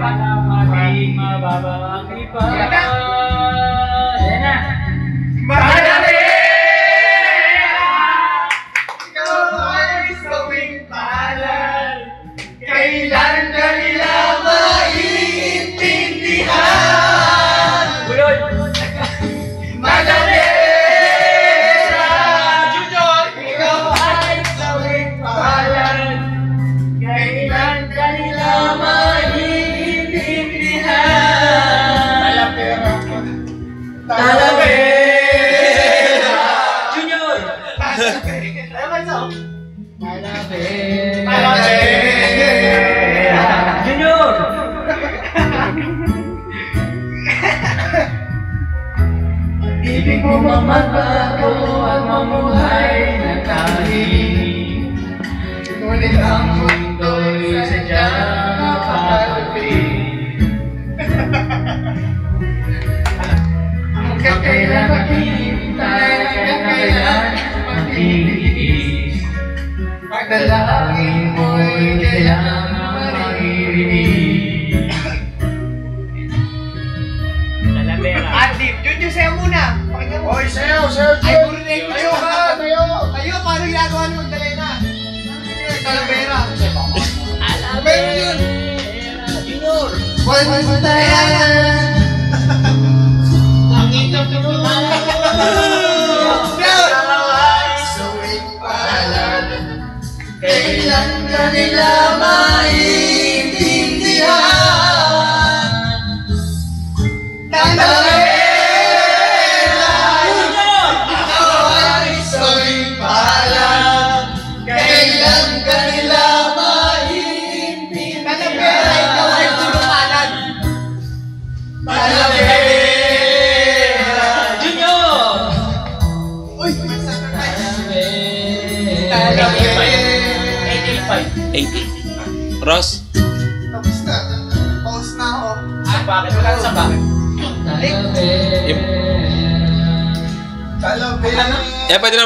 Padma Padma Baba Kripa iya, ta đã về Junior. Ta đã về em anh sao ta đã về ta đã về mắt. Ibig mo mamatako at mamuhay Kailan maghihintay, kailan magtitiis Pagdalangin mo'y kailangan maririnig Adlib, Junyo, sayo muna. Pakinggan. Oy, sayo, sayo, Ay, Jun. puro na yung Tayo ka, tayo. Kayo, paano ginagawa ni Magdalena? Talavera. Meron yun. Pantayan Ang Kailan ka nila maintindihan? Talavera Ikaw Spotify, AP, eh, Ros. Apa? Wala sa Apa? Kalau apa? pwede